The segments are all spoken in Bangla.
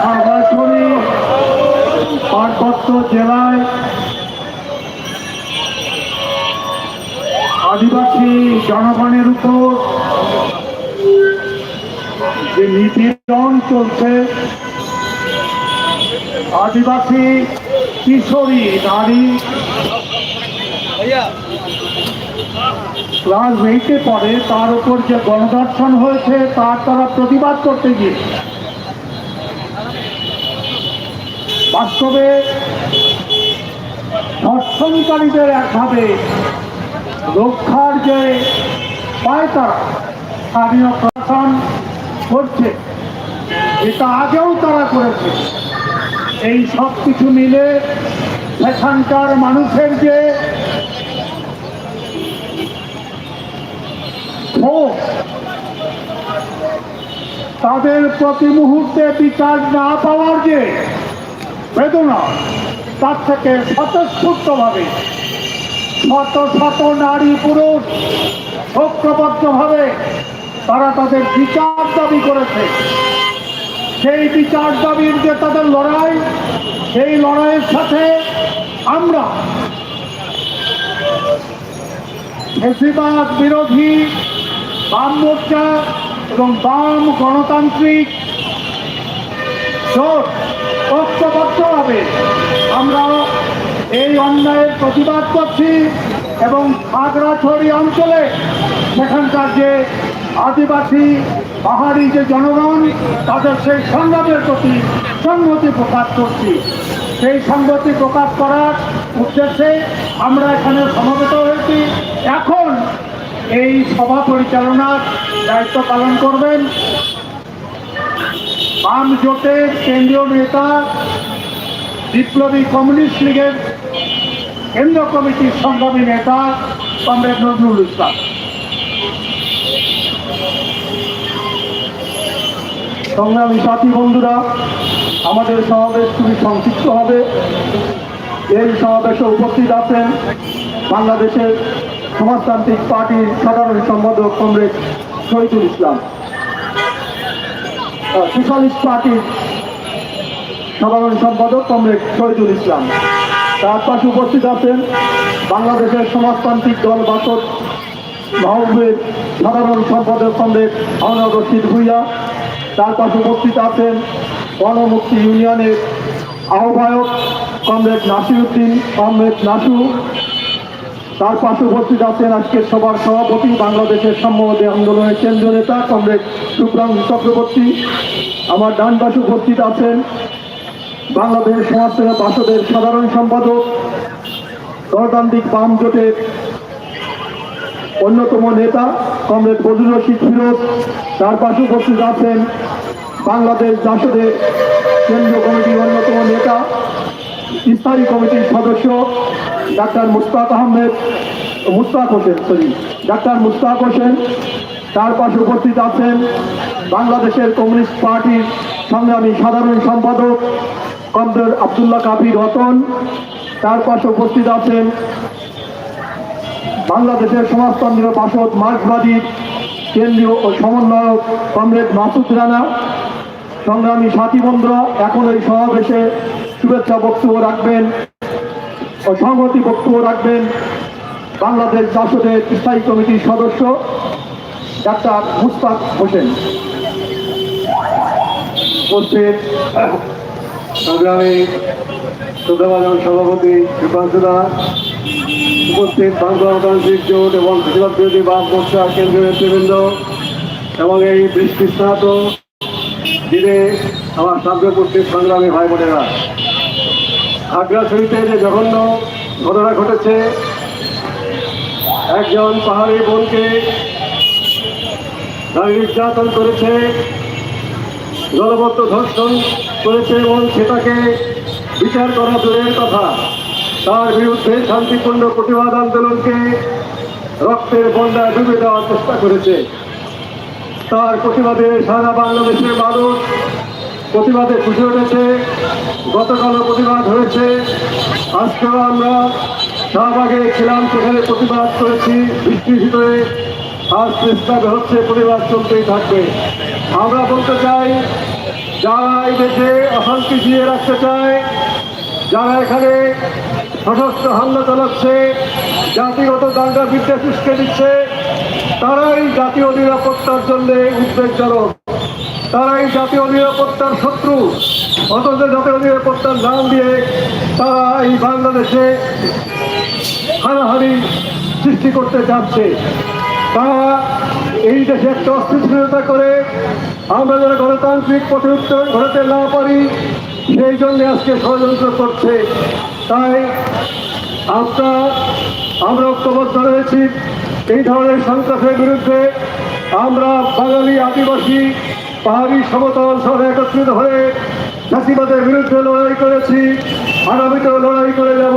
খাগড়াছড়ি আদিবাসী জনগণের উপর যে নিপীড়ন চলছে আদিবাসী কিশোরী নারী ক্লাস এইটে পড়ে তার উপর যে গণধর্ষণ হয়েছে, তার তারা প্রতিবাদ করতে গিয়ে। বাস্তবে ধর্ষণকারীদের একভাবে রক্ষার যে পায় তারা স্থানীয় প্রশাসন করছে এটা আগেও তারা করেছে। এই সব কিছু মিলে সেখানকার মানুষের যে ক্ষোভ তাদের প্রতি মুহূর্তে বিচার না পাওয়ার যে বেদনা, তার থেকে স্বতঃস্ফূর্তভাবে শত শত নারী পুরুষ ঐক্যবদ্ধভাবে তারা তাদের বিচার দাবি করেছে। সেই বিচার দাবির যে তাদের লড়াই, সেই লড়াইয়ের সাথে আমরা বেশিরভাগ বিরোধী বাম মোর্চা এবং বাম গণতান্ত্রিক জোট ঐক্যবদ্ধভাবে আমরা এই অন্যায়ের প্রতিবাদ করছি এবং খাগড়াছড়ি অঞ্চলে সেখানকার যে আদিবাসী, পাহাড়ি যে জনগণ, তাদের সেই সংগ্রামের প্রতি সংহতি প্রকাশ করছি। সেই সংগতি প্রকাশ করার উদ্দেশ্যে আমরা এখানে সমবেত হয়েছি। এখন এই সভা পরিচালনার দায়িত্ব পালন করবেন বাম জোটের কেন্দ্রীয় নেতা বিপ্লবী কমিউনিস্ট লীগের কেন্দ্র কমিটির সংগ্রামী নেতা কমরেড নজরুল ইসলাম। সংগ্রামী সাথী বন্ধুরা, আমাদের সমাবেশ খুবই সংক্ষিপ্ত হবে। এই সমাবেশে উপস্থিত আছেন বাংলাদেশের সমাজতান্ত্রিক পার্টির সাধারণ সম্পাদক কমরেড শহীদুল ইসলাম। সোশ্যালিস্ট পার্টির সাধারণ সম্পাদক কমরেড শহীদুল ইসলাম। তার পাশে উপস্থিত আছেন বাংলাদেশের সমাজতান্ত্রিক দল বাসদ মাহবুবের সাধারণ সম্পাদক কমরেড আহমদ রশিদ ভুইয়া। তার পাশে উপস্থিত আছেন গণমুক্তি ইউনিয়নের আহ্বায়ক কমরেড নাসিরুদ্দিন কমরেড নাসু। তার পাশে উপস্থিত আছেন আজকের সবার সভাপতি বাংলাদেশের সাম্যবাদী আন্দোলনের কেন্দ্রীয় নেতা কমরেড শুভ্রাঙ্গ চক্রবর্তী। আমার ডান পাশে উপস্থিত আছেন বাংলাদেশ সমাজসেবা বাসদের সাধারণ সম্পাদক, গণতান্ত্রিক বাম জোটের অন্যতম নেতা কমরেড বজুর রশিদ ফিরোজ। তার পাশে উপস্থিত আছেন বাংলাদেশ জাসদের স্থায়ী কমিটির সদস্য doctor Mustaq Ahmed Mustaq Hossain sorry doctor Mustaq Hossain তার পাশে উপস্থিত আছেন বাংলাদেশের কমিউনিস্ট পার্টির সংগ্রামী সাধারণ সম্পাদক কমরেড আবদুল্লাহ কাফি রতন, তার পাশে উপস্থিত আছেন বাংলাদেশের সমাজতন্ত্র বাসদ মার্ক্সবাদীর কেন্দ্রীয় ও সমন্বয়ক কমরেড মাসুদ রানা, সংগ্রামী সাথী বন্ধুরা, এখন এই সমাবেশে শুভেচ্ছা বক্তব্য রাখবেন ও সংহতি বক্তব্য রাখবেন বাংলাদেশ জাসদের স্থায়ী কমিটির সদস্য ডাক্তার মুস্তাক হোসেন। সভাপতি কৃপাঞ্চদা উপস্থিত বাংলা গণতান্ত্রিক জোট এবং বিরোধী বাম মোর্চা কেন্দ্রীয় নেতৃবৃন্দ এবং এই বৃষ্টি স্নাত দিনে আমার সামনে উপস্থিত সংগ্রামী ভাই বোনেরা। খাগড়াছড়িতে যে জঘন্য ঘটনা ঘটেছে, একজন পাহাড়ি বোনকে নির্যাতন করেছে দলবদ্ধ ধর্ষণ করেছে এবং সেটাকে বিচার করা দূরের কথা। তার বিরুদ্ধে শান্তিপূর্ণ প্রতিবাদ আন্দোলনকে রক্তের বন্যায় ডুবে দেওয়ার চেষ্টা করেছে। তার প্রতিবাদে সারা বাংলাদেশের মানুষ প্রতিবাদে খুশি উঠেছে গতকালও প্রতিবাদ হয়েছে। আজকেও আমরা শাহবাগে ছিলাম, সেখানে প্রতিবাদ করেছি, বৃষ্টির ভিতরে। আর চেষ্টা হচ্ছে পরিবার চলতেই থাকবে। আমরা বলতে চাই, যারা এই দেশে অশান্তি দিয়ে রাখতে চায়, যারা এখানে সশস্ত্র হামলা চালাচ্ছে, জাতিগত দাঙ্গা বিদ্যা সৃষ্টি দিচ্ছে, তারাই জাতীয় নিরাপত্তার জন্য উদ্বেগজনক। তারাই জাতীয় নিরাপত্তার শত্রু। অথচ জাতীয় নিরাপত্তার নাম দিয়ে তারা এই বাংলাদেশে হানাহানি সৃষ্টি করতে যাচ্ছে তারা এই দেশে একটা অস্থিতিশীলতা করে আমরা যারা গণতান্ত্রিক পথে উত্তর ঘটাতে না পারি, সেই জন্য আজকে ষড়যন্ত্র করছে। তাই আমরা আমরা ঐক্যবদ্ধ রয়েছি। এই ধরনের সন্ত্রাসের বিরুদ্ধে আমরা বাঙালি আদিবাসী পাহাড়ি সমতল সব একত্রিত হয়ে চাষিবাদের বিরুদ্ধে লড়াই করেছি। আগামীতেও লড়াই করে যাব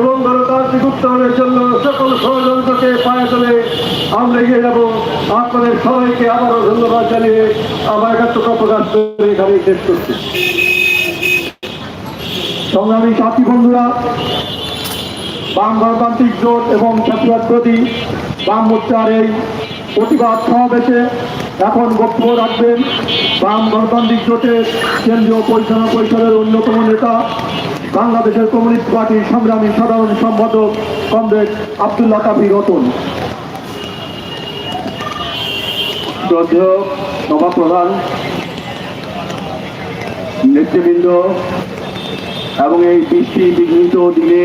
এবং গণতান্ত্রিক উত্তরণের জন্য সকল ষড়যন্ত্রকে পায়ে তুলে আমরা এগিয়ে যাব। আপনাদের সবাইকে আবারও ধন্যবাদ জানিয়ে আমার একাত্মতা প্রকাশ করে এখানে শেষ করছি। সংগ্রামী সাথী বন্ধুরা, বাম গণতান্ত্রিক জোট এবং জাতীয় প্রতি বাম মোর্চার এই প্রতিবাদ সমাবেশে এখন বক্তব্য রাখবেন বাম গণতান্ত্রিক জোটের কেন্দ্রীয় পরিচালনা পরিষদের অন্যতম নেতা বাংলাদেশের কমিউনিস্ট পার্টির সংগ্রামী সাধারণ সম্পাদক কমরেড আবদুল্লাহ কাবি রতন। শ্রদ্ধেয় সভাপ্রধান, নেতৃবৃন্দ এবং এই বৃষ্টি বিঘ্নিত দিনে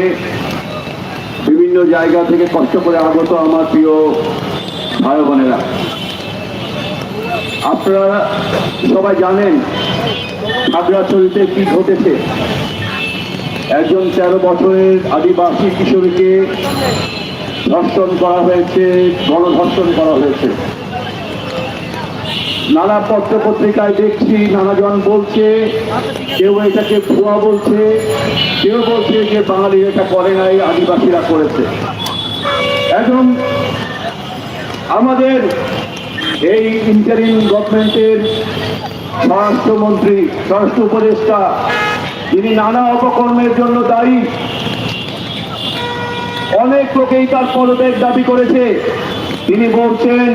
বিভিন্ন জায়গা থেকে কষ্ট করে আগত আমার প্রিয় ভাই বোনেরা। আপনারা সবাই জানেন খাগড়াছড়িতে কি ঘটেছে। একজন তেরো বছরের আদিবাসী কিশোরীকে ধর্ষণ করা হয়েছে, গণধর্ষণ করা হয়েছে। নানা পত্র পত্রিকায় দেখছি, নানাজন বলছে, কেউ এটাকে ভুয়া বলছে, কেউ বলছে যে বাঙালি এটা করে নাই, আদিবাসীরা করেছে। এখন আমাদের এই ইন্টারিম গভর্নমেন্টের স্বরাষ্ট্রমন্ত্রী স্বরাষ্ট্র উপদেষ্টা তিনি নানা অপকর্মের জন্য দায়ী, অনেক লোকেই তার পদত্যাগ দাবি করেছে। তিনি বলছেন,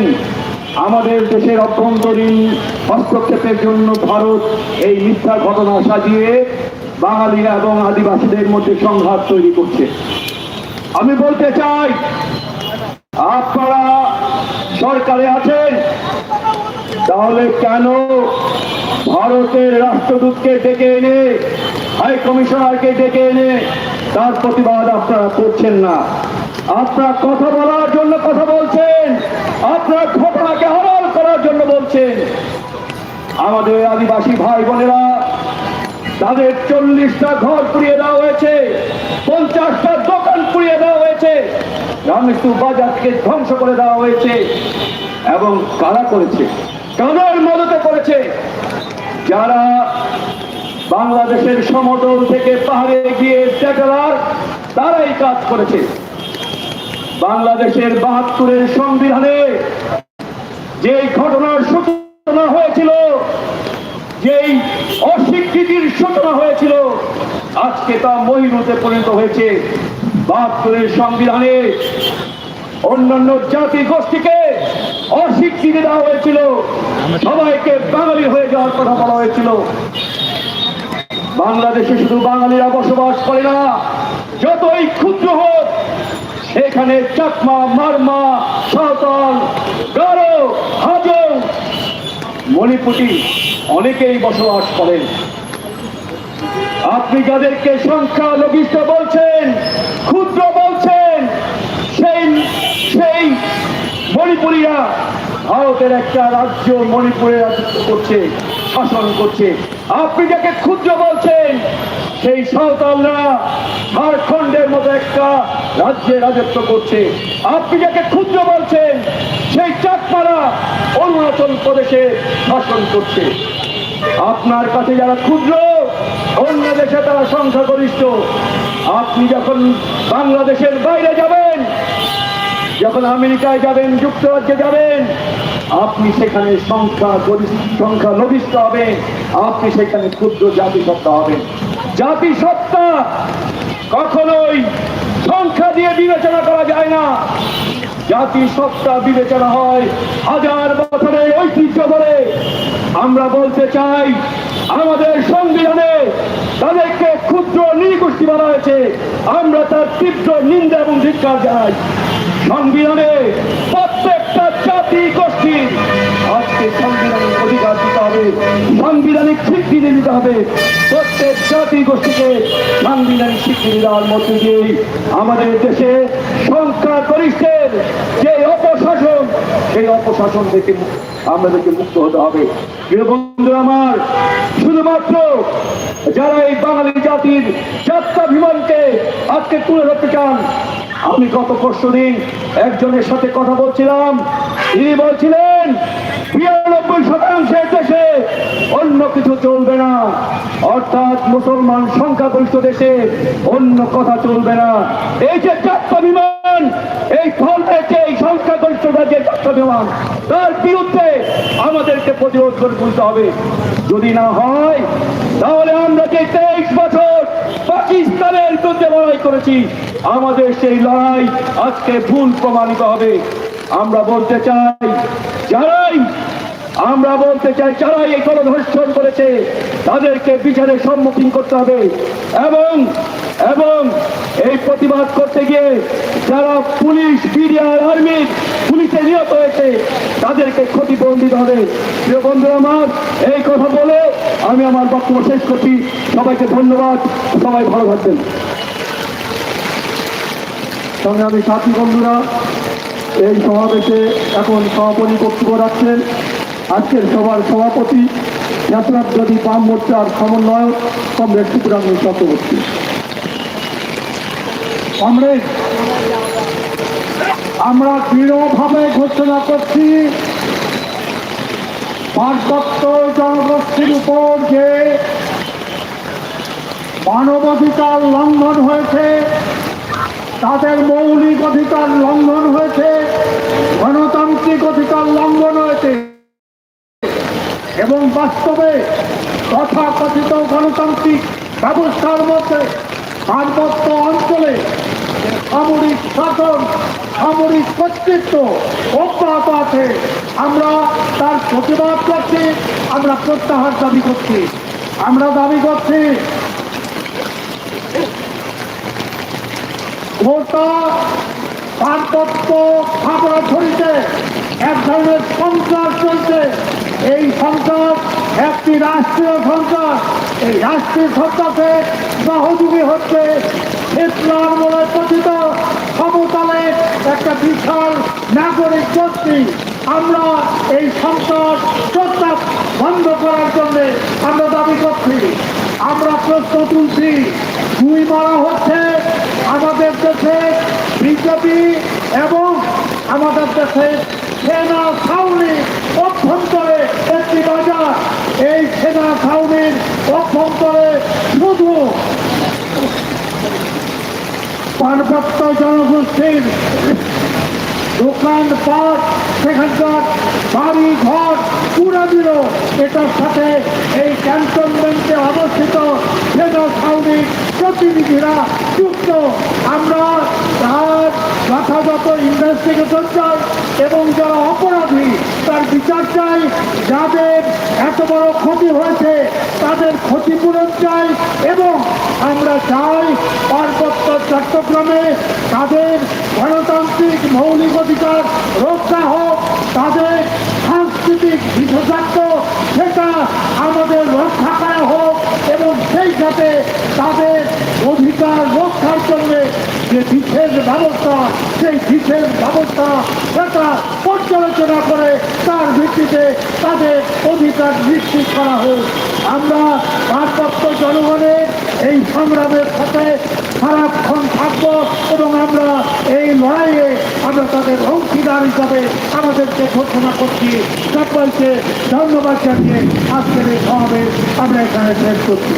আমাদের দেশের অভ্যন্তরীণ হস্তক্ষেপের জন্য ভারত এই মিথ্যা ঘটনা সাজিয়ে বাঙালিরা এবং আদিবাসীদের মধ্যে সংঘাত তৈরি করছে। আমি বলতে চাই, আপনারা সরকারে আছেন, তাহলে কেন ভারতের রাষ্ট্রদূতকে ডেকে এনে, হাই কমিশনারকে ডেকে এনে তার প্রতিবাদ আপনারা করছেন না? আপনারা কথা বলার জন্য কথা বলছেন, আপনার ঘটনাকে হরল করার জন্য বলছেন। আমাদের আদিবাসী ভাই বোনেরা, তাদের চল্লিশটা ঘর পুড়িয়ে দেওয়া হয়েছে, পঞ্চাশটা দোকান পুড়িয়ে দেওয়া হয়েছে। রামেশ্বর বাজারকে ধ্বংস করে দেওয়া হয়েছে এবং কারা করেছে? কাদের মদতে করেছে? যারা বাংলাদেশের সমতল থেকে পাহাড়ে গিয়ে সেটেলার তারাই কাজ করেছে। বাংলাদেশের বাহাত্তরের সংবিধানে যে ঘটনার সূচনা হয়েছিল, যেই অস্বীকৃতির সূচনা হয়েছিল, আজকে তা মহিনুতে পরিণত হয়েছে। বাহাত্তরের সংবিধানে অন্যান্য জাতি গোষ্ঠীকে অস্বীকৃতি দেওয়া হয়েছিল। সবাইকে বাঙালি হয়ে যাওয়ার কথা বলা হয়েছিল। বাংলাদেশে শুধু বাঙালিরা বসবাস করে না, যতই ক্ষুদ্র হোক এখানে চাকমা, মারমা, সাঁওতাল, গারো, হাজং, মণিপুটি অনেকেই বসবাস করেন। আপনি যাদেরকে সংখ্যা লঘিষ্ঠ বলছেন, ক্ষুদ্র বলছেন, সেই সেই মণিপুরীরা ভারতের একটা রাজ্য মণিপুরে রাজত্ব করছে, শাসন করছে। আপনি যাকে ক্ষুদ্র বলছেন, সেই সাঁওতালরা ঝাড়খণ্ডের মতো একটা রাজ্যে রাজত্ব করছে। আপনি যাকে ক্ষুদ্র বলছেন, সেই চাকমারা অরুণাচল প্রদেশে শাসন করছে। আপনার কাছে যারা ক্ষুদ্র অন্য দেশে তারা সংখ্যাগরিষ্ঠ। আপনি যখন বাংলাদেশের বাইরে যাবেন, যখন আমেরিকায় যাবেন, যুক্তরাজ্যে যাবেন, আপনি সেখানে সংখ্যা সংখ্যা লঘিষ্ঠ হবেন। আপনি সেখানে ক্ষুদ্র জাতিসত্তা হবেন। জাতিসত্তা কখনোই সংখ্যা দিয়ে বিবেচনা করা যায় না। জাতি সত্তা বিবেচনা হয়, হাজার বছরের ঐতিহ্য ধরে। আমরা বলতে চাই, আমাদের সংবিধানে তাদেরকে ক্ষুদ্র নৃগোষ্ঠী বলা হয়েছে। আমরা তার তীব্র নিন্দা এবং ধিক্কার জানাই। সংবিধানে প্রত্যেকটা জাতি গোষ্ঠীর আজকে সংবিধানিক অধিকার দিতে হবে। সাংবিধানিক স্বীকৃতি দিতে হবে। প্রত্যেক জাতি গোষ্ঠীকে দেওয়ার মধ্যে আমাদের দেশে সংখ্যা গরিষ্ঠের যে অপশাসন, সেই অপশাসন থেকে আমাদেরকে মুক্ত হতে হবে। বন্ধু আমার, শুধুমাত্র যারা এই বাঙালি জাতির যাত্রাভিমানকে আজকে তুলে ধরতে চান, আমি গত পরশু দিন একজনের সাথে কথা বলছিলাম। তিনি বলছিলেন, বিরানব্বই শতাংশের অন্য কিছু চলবে না। অর্থাৎ মুসলমান সংখ্যাগরিষ্ঠ দেশে অন্য কথা চলবে না। এই যে যাত্রা বিমান, এই ফল পেয়েছে এই সংখ্যাগরিষ্ঠতা যে যাত্রা বিমান, তার বিরুদ্ধে আমাদেরকে প্রতিরোধ করে তুলতে হবে। যদি না হয়, তাহলে আমরা যে তেইশ বছর পাকিস্তানের বিরুদ্ধে লড়াই করেছি, আমাদের সেই লড়াই আজকে ভুল প্রমাণিত হবে। আমরা বলতে চাই, যারাই আমরা বলতে চাই যারা এই গণধর্ষণ করেছে, তাদেরকে বিচারের সম্মুখীন করতে হবে। এবং এবং এই প্রতিবাদ করতে গিয়ে যারা পুলিশ বিডিআর আর্মি, পুলিশে নিহত হয়েছে, তাদেরকে ক্ষতিপূরণ দিতে হবে। প্রিয় বন্ধু আমার, এই কথা বলে আমি আমার বক্তব্য শেষ করছি। সবাইকে ধন্যবাদ। সবাই ভালো থাকবেন। সংগ্রামী সাথী বন্ধুরা, এই সমাবেশে এখন সভাপতি বক্তব্য রাখছেন। আজকের সভার সভাপতি জাতীয়তাবাদী বাম মোর্চার সমন্বয়ক কমরেড সুকুরাঙ্গ চক্রবর্তী। কমরেড আমরা দৃঢ়ভাবে ঘোষণা করছি পার্বত্য জনগোষ্ঠীর উপর যে মানবাধিকার লঙ্ঘন হয়েছে, তাদের মৌলিক অধিকার লঙ্ঘন হয়েছে গণতান্ত্রিক অধিকার লঙ্ঘন হয়েছে এবং বাস্তবে তথাকথিত গণতান্ত্রিক ব্যবস্থার মধ্যে পার্বত্য অঞ্চলে সামরিক শাসন, সামরিক কর্তৃত্ব অব্যাহত আছে। আমরা তার প্রতিবাদ করছি, আমরা প্রত্যাহার দাবি করছি। আমরা দাবি করছি, গোটা পার্বত্য খাগড়াছড়িতে এক ধরনের সন্ত্রাস চলছে। সন্ত্রাস একটি রাষ্ট্রীয় সন্ত্রাস এই রাষ্ট্রীয় সন্ত্রাসে সহযোগী হচ্ছে ইসলাম বলে কথিত। সমতলে একটা বিশাল নাগরিক গোষ্ঠী আমরা এই সন্ত্রাস সন্ত্রাস বন্ধ করার জন্য আমরা দাবি করছি। আমরা প্রশ্ন তুলছি, দুই মারা হচ্ছে আমাদের দেশে বিজেপি এবং আমাদের দেশে সেনা ছাউনি অভ্যন্তরে একটি বাজার এই সেনা ছাউনির অভ্যন্তরে শুধু পার্বত্য জনগোষ্ঠীর দোকানপাট, সেখানকার বাড়ি ঘর পুরো দিল। এটার সাথে এই ক্যান্টনমেন্টে অবস্থিত সেনা ছাউনির প্রতিনিধিরা যুক্ত। আমরা তার যথাযথ ইনভেস্টিগেশন চাই এবং যারা অপরাধী, তার বিচার চাই। যাদের এত বড় ক্ষতি হয়েছে, তাদের ক্ষতিপূরণ চাই এবং আমরা চাই পার্বত্য চট্টগ্রামে তাদের গণতান্ত্রিক মৌলিক অধিকার রক্ষা হোক, তাদের সাংস্কৃতিক বিশেষত্ব সেটা আমাদের রক্ষা করা হোক এবং সেই সাথে তাদের অধিকার রক্ষার জন্য যে বিশেষ ব্যবস্থা, সেই বিশেষ ব্যবস্থা সেটা পর্যালোচনা করে, তার ভিত্তিতে তাদের অধিকার নিশ্চিত করা হোক। আমরা পার্বত্য জনগণের এই সংগ্রামের সাথে সারাক্ষণ থাকব এবং আমরা এই লড়াইয়ে আমরা তাদের অংশীদার হিসাবে আমাদেরকে ঘোষণা করছি। সকলকে ধন্যবাদ জানিয়ে আজকের এই সমাবেশ আমরা এখানে শেষ করছি।